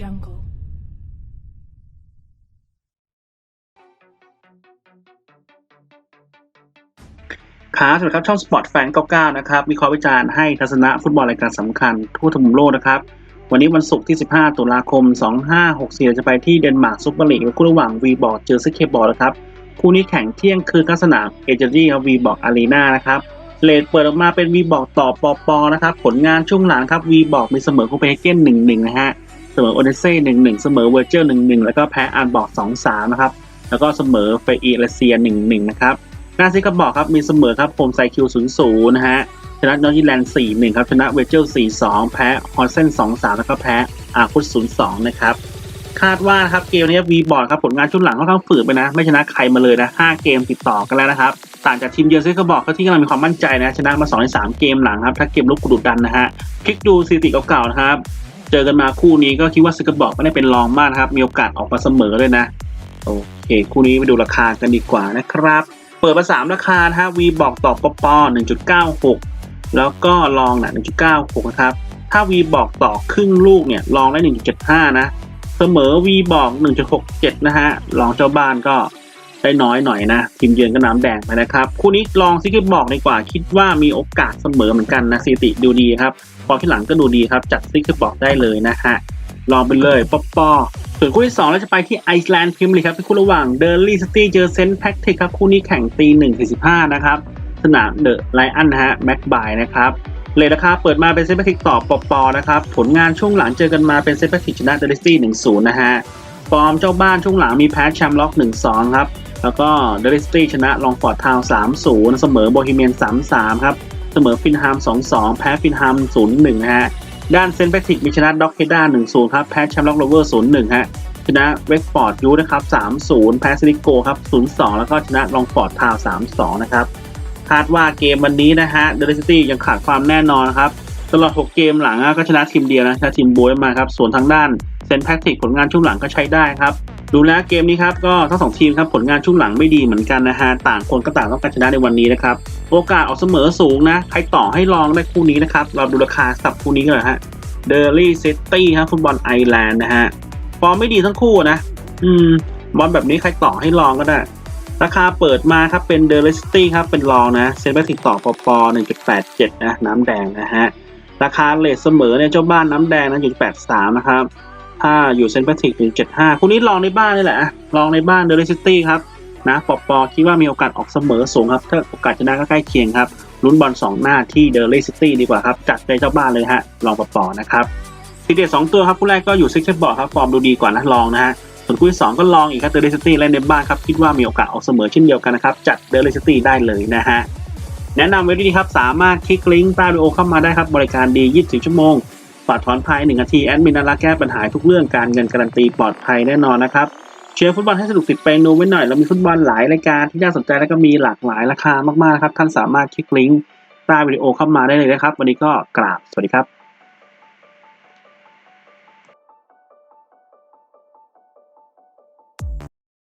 jungle. ครับสวัสดีครับช่องสปอร์ตแฟน99 นะครับวิเคราะห์วิจารณ์ให้ทัศนะฟุตบอลรายการสำคัญ ทั่วทุกมุมโลกนะครับ วันนี้วันศุกร์ที่ 15 ตุลาคม 2564เราจะไปที่เดนมาร์กซุปเปอร์ลีกคู่ระหว่างวีบอร์ดเจอซิเคบอร์ดนะครับ คู่นี้แข่งเที่ยงคืนกสนามเอเจนซี่ครับวีบอร์ดอารีนานะครับเลดเปิดออกมาเป็นวีบอร์ดต่อปอปอนะครับ ผลงานช่วงหลังครับวีบอร์ดมีเสมอโคเปนเฮเกน1-1 นะฮะ สมอโอเดเซ่1-1เสมอเวอร์เจอร์1-1แล้วก็แพ้อันบอร์ด2-3นะครับ แล้วก็เสมอเฟอีเลเซีย1-1นะครับนาซิกระบอกครับมีเสมอครับโฮมไซคิว0-0นย์ศูนย์นะฮะชนะนอร์ทแลนด์4-1ครับชนะเวเจล4-2แพ้ฮอลเซน2-3แล้วก็แพ้อาคุส0-2นะครับคาดว่านะครับเกมนี้วีบอร์ดครับผลงานช่วงหลังค่อนข้างฝืดไปนะ ไม่ชนะใครมาเลยนะ5เกมติดต่อกันแล้วนะครับต่างจากทีมเยือนซิกระบอกก็ที่กำลังมีความมั่นใจนะ ชนะมา2ใน3เกมหลังครับ ถ้าเกมลุกกุดุดันนะฮะคลิกดูสถิติเก่าๆนะครับ เจอกันมาคู่นี้ก็คิดว่าซิกระบอกไม่ได้เป็นรองมากนะครับ มีโอกาสออกมาเสมอเลยนะ โอเค คู่นี้ไปดูราคากันดีกว่านะครับ เปิดมาสามราคาฮะวีบอกต่อปป1.96แล้วก็ลองนะ1.96นะครับ ถ้าวีบอกต่อครึ่งลูกเนี่ยลองได้1.75นะ เสมอวีบอก1.67นะฮะลองเจ้าบ้านก็ ได้น้อยหน่อยนะทีมเยือนก็น้ำแดงไปนะครับ คู่นี้ลองซิกเก็ตบอกดีกว่า คิดว่ามีโอกาสเสมอเหมือนกันนะสติดูดีครับพอที่หลังก็ดูดีครับ จัดซิกเก็ตบอกได้เลยนะฮะลองไปเลยปอปอส่วนคู่ที่2เราจะไปที่ไอซ์แลนด์พรีเมียร์ลีครับเป็นคู่ระหว่างเดอร์ลี่ซิตี้เจอเซนต์แพคติกครับคู่นี้แข่งตี1 45นะครับสนามเดอะไลอ n นนะฮะแม็กบายนะครับเลยราคาเปิดมาเป็นเซนต์แพคติกต่อปอปอนะครับผลงานช่วงหลังเจอกันมาเป็นเซนต์แพคติกชนะเดอร์ลี่ซิตี้1-0นย์นะฮะฟอร์มเจ้าบ้านช่วงหลังมีแพ้แชมป์ล็อก1-2ครับ แล้วก็เดร์ลี่ซิตี้ชนะลองฟอร์ดทาวน์3-0เสมอโบฮีเมียน3-3ครับ เสมอฟินฮาม2-2แพ้ฟินฮาม0-1นะฮะ ด้านเซนต์แพคติกมีชนะด็อกเฮด้า1-0ครับ แพ้แชมป์ล็อกโรเวอร์0-1ฮะ ชนะเวกฟอร์ดยูนะครับ3-0แพ้ซิลิโกครับ0-2แล้วก็ชนะลองฟอร์ดทาวน์3-2นะครับ คาดว่าเกมวันนี้นะฮะเดลซิตี้ยังขาดความแน่นอนครับตลอด 6 เกมหลังก็ชนะทีมเดียวนะชนะทีมบวยมาครับ ส่วนทางด้านเซนต์แพคติกผลงานช่วงหลังก็ใช้ได้ครับ ดูแลเกมนี้ครับก็ทั้งสองทีมครับผลงานช่วงหลังไม่ดีเหมือนกันนะฮะต่างคนก็ต่างต้องการชนะในวันนี้นะครับโอกาสออกเสมอสูงนะใครต่อให้ลองได้คู่นี้นะครับเราดูราคาสับคู่นี้กันเลยฮะเดอร์ลี่ซิตี้ครับฟุตบอลไอแลนด์นะฮะฟอร์มไม่ดีทั้งคู่นะ อืมบอลแบบนี้ใครต่อให้ลองก็ได้ ราคาเปิดมาครับเป็นเดอร์เลสตี้ครับเป็นรองนะเซนต์แพคติกต่อปป1.87นะน้ำแดงนะฮะราคาเลทเสมอเนี่ยเจ้าบ้านน้ำแดงนะ1.83นะครับ ถ้าอยู่เซนต์แพทริก1.75คู่นี้ลองในบ้านนี่แหละลองในบ้านเดอร์เลสตี้ครับนะปอปอคิดว่ามีโอกาสออกเสมอสูงครับ ถ้าโอกาสชนะก็ใกล้เคียงครับลุ้นบอลสองหน้าที่เดอร์เลสตี้ดีกว่าครับ จัดใจเจ้าบ้านเลยฮะลองปอปอนะครับทีเด็ดสองตัวครับคู่แรกก็อยู่ซิกเซบอร์ดครับฟอร์มดูดีกว่านะลองนะฮะส่วนคู่ที่สองก็ลองอีกครับเดอร์เลสตี้เล่นในบ้านครับคิดว่ามีโอกาสออกเสมอเช่นเดียวกันนะครับจัดเดอร์เลสตี้ได้เลยนะฮะแนะนำไว้ดีครับสามารถคลิกลิงก์ใต้วิดีโอเข้ามาได้ครับบริการดี 24 ชั่วโมง ฝากถอนภาย1นาทีแอดมินนารักแก้ปัญหาทุกเรื่องการเงินการันตีปลอดภัยแน่นอนนะครับเชียร์ฟุตบอลให้สนุกติดไปนูไว้หน่อยเรามีฟุตบอลหลายรายการที่น่าสนใจและก็มีหลากหลายราคามากๆครับท่านสามารถคลิกลิงก์ใต้วิดีโอเข้ามาได้เลยนะครับ วันนี้ก็กราบสวัสดีครับ